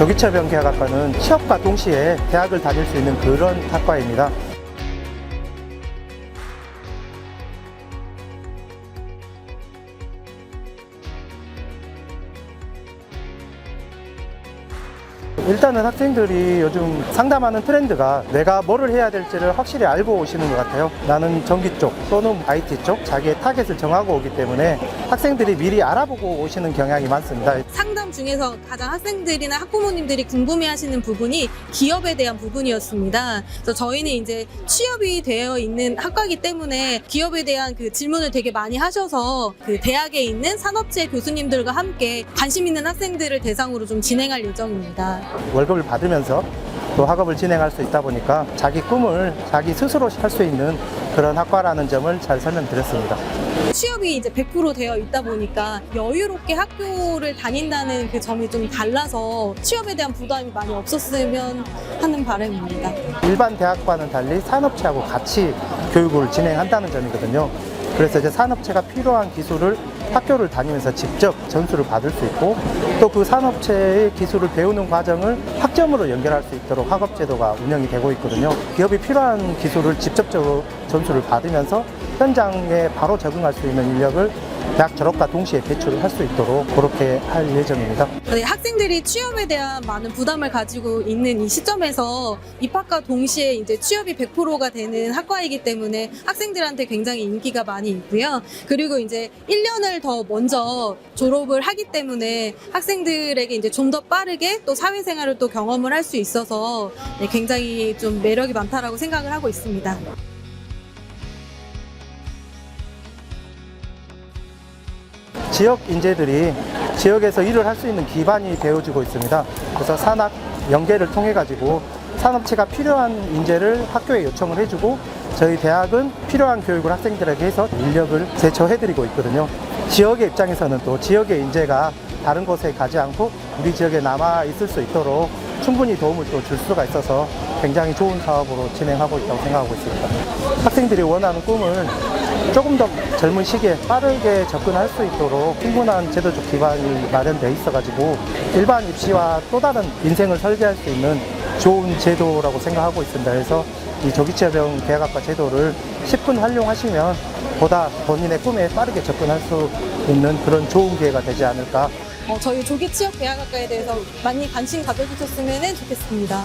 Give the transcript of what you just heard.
조기처병계학과는 취업과 동시에 대학을 다닐 수 있는 그런 학과입니다. 일단은 학생들이 요즘 상담하는 트렌드가 내가 뭐를 해야 될지를 확실히 알고 오시는 것 같아요. 나는 전기 쪽 또는 IT 쪽 자기의 타겟을 정하고 오기 때문에 학생들이 미리 알아보고 오시는 경향이 많습니다. 상담 중에서 가장 학생들이나 학부모님들이 궁금해하시는 부분이 기업에 대한 부분이었습니다. 그래서 저희는 이제 취업이 되어 있는 학과이기 때문에 기업에 대한 그 질문을 되게 많이 하셔서 그 대학에 있는 산업체 교수님들과 함께 관심 있는 학생들을 대상으로 좀 진행할 예정입니다. 월급을 받으면서 또 학업을 진행할 수 있다 보니까 자기 꿈을 자기 스스로 할 수 있는 그런 학과라는 점을 잘 설명드렸습니다. 취업이 이제 100% 되어 있다 보니까 여유롭게 학교를 다닌다는 그 점이 좀 달라서 취업에 대한 부담이 많이 없었으면 하는 바람입니다. 일반 대학과는 달리 산업체하고 같이 교육을 진행한다는 점이거든요. 그래서 이제 산업체가 필요한 기술을 학교를 다니면서 직접 전수를 받을 수 있고 또 그 산업체의 기술을 배우는 과정을 학점으로 연결할 수 있도록 학업제도가 운영이 되고 있거든요. 기업이 필요한 기술을 직접적으로 전수를 받으면서 현장에 바로 적응할 수 있는 인력을 대학 졸업과 동시에 배출을 할 수 있도록 그렇게 할 예정입니다. 네, 학생들이 취업에 대한 많은 부담을 가지고 있는 이 시점에서 입학과 동시에 이제 취업이 100%가 되는 학과이기 때문에 학생들한테 굉장히 인기가 많이 있고요. 그리고 이제 1년을 더 먼저 졸업을 하기 때문에 학생들에게 이제 좀 더 빠르게 또 사회생활을 또 경험을 할 수 있어서 네, 굉장히 좀 매력이 많다라고 생각을 하고 있습니다. 지역 인재들이 지역에서 일을 할 수 있는 기반이 되어주고 있습니다. 그래서 산학 연계를 통해 가지고 산업체가 필요한 인재를 학교에 요청을 해주고 저희 대학은 필요한 교육을 학생들에게 해서 인력을 제초해드리고 있거든요. 지역의 입장에서는 또 지역의 인재가 다른 곳에 가지 않고 우리 지역에 남아 있을 수 있도록 충분히 도움을 또 줄 수가 있어서 굉장히 좋은 사업으로 진행하고 있다고 생각하고 있습니다. 학생들이 원하는 꿈을 조금 더 젊은 시기에 빠르게 접근할 수 있도록 충분한 제도적 기반이 마련되어 있어가지고 일반 입시와 또 다른 인생을 설계할 수 있는 좋은 제도라고 생각하고 있습니다. 그래서 이 조기체병 대학학과 제도를 10분 활용하시면 보다 본인의 꿈에 빠르게 접근할 수 있는 그런 좋은 기회가 되지 않을까 어, 저희 조기 취업 대학학과에 대해서 많이 관심 가져주셨으면 좋겠습니다.